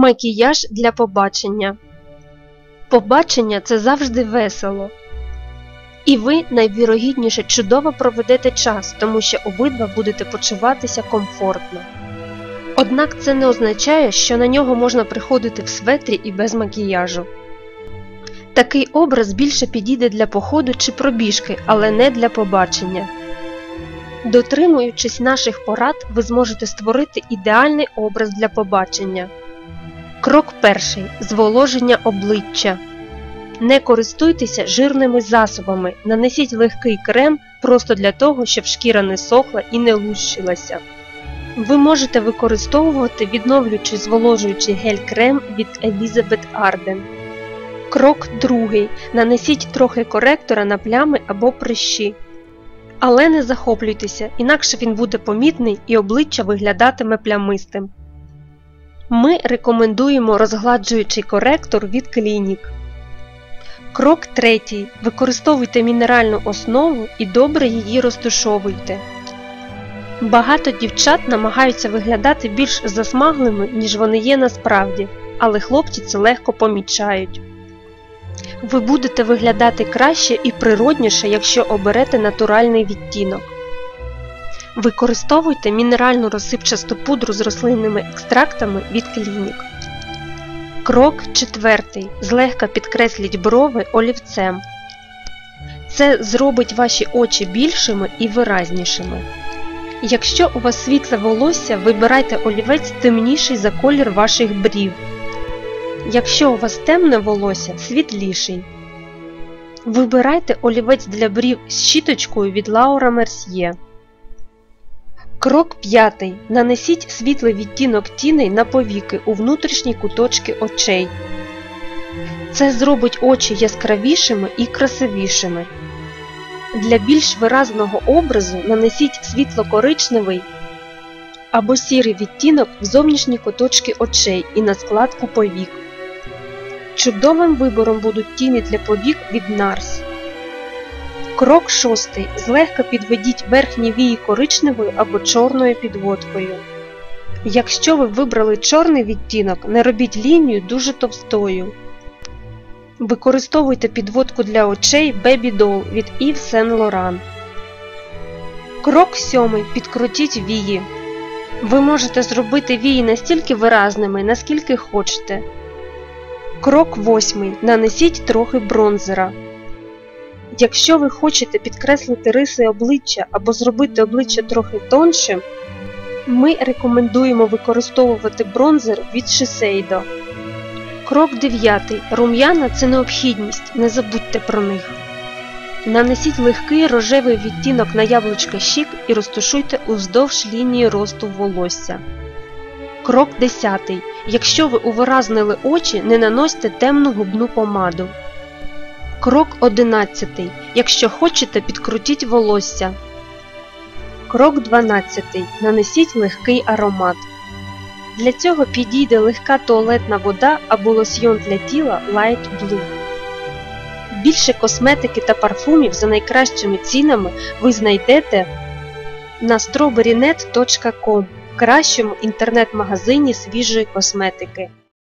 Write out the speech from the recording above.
Макіяж для побачення. Побачення це завжди весело. І ви найвірогідніше чудово проведете час, тому що обидва будете почуватися комфортно. Однак це не означає, що на нього можна приходити в светрі і без макіяжу. Такий образ більше підійде для походу чи пробіжки, але не для побачення. Дотримуючись наших порад, ви зможете створити ідеальний образ для побачення. Крок перший. Зволоження обличчя. Не користуйтеся жирними засобами. Нанесіть легкий крем просто для того, щоб шкіра не сохла і не лущилася. Ви можете використовувати відновлюючий зволожуючий гель-крем від Elizabeth Arden. Крок другий. Нанесіть трохи коректора на плями або прищі. Але не захоплюйтеся, інакше він буде помітний і обличчя виглядатиме плямистим. Ми рекомендуємо розгладжуючий коректор від Клінік. Крок третій. Використовуйте мінеральну основу і добре її розтушовуйте. Багато дівчат намагаються виглядати більш засмаглими, ніж вони є насправді, але хлопці це легко помічають. Ви будете виглядати краще і природніше, якщо оберете натуральний відтінок. Використовуйте мінеральну розсипчасту пудру з рослинними екстрактами від клінік. Крок 4. Злегка підкресліть брови олівцем. Це зробить ваші очі більшими і виразнішими. Якщо у вас світле волосся, вибирайте олівець темніший за колір ваших брів. Якщо у вас темне волосся, світліший. Вибирайте олівець для брів з щіточкою від Laura Mercier. Крок 5. Нанесіть світлий відтінок тіней на повіки у внутрішні куточки очей. Це зробить очі яскравішими і красивішими. Для більш виразного образу нанесіть світло-коричневий або сірий відтінок в зовнішні куточки очей і на складку повік. Чудовим вибором будуть тіні для повік від NARS. Крок 6. Злегка підведіть верхні вії коричневою або чорною підводкою. Якщо ви вибрали чорний відтінок, не робіть лінію дуже товстою. Використовуйте підводку для очей Baby Doll від Yves Saint Laurent. Крок 7. Підкрутіть вії. Ви можете зробити вії настільки виразними, наскільки хочете. Крок 8. Нанесіть трохи бронзера. Якщо ви хочете підкреслити риси обличчя або зробити обличчя трохи тоншим, ми рекомендуємо використовувати бронзер від Shiseido. Крок 9. Рум'яна це необхідність, не забудьте про них. Нанесіть легкий рожевий відтінок на яблучка щік і розташуйте уздовж лінії росту волосся. Крок 10. Якщо ви увиразнили очі, не наносьте темну губну помаду. Крок 11. Якщо хочете, підкрутіть волосся. Крок 12. Нанесіть легкий аромат. Для цього підійде легка туалетна вода або лосьйон для тіла Light Blue. Більше косметики та парфумів за найкращими цінами ви знайдете на strawberrynet.com кращому інтернет-магазині свіжої косметики.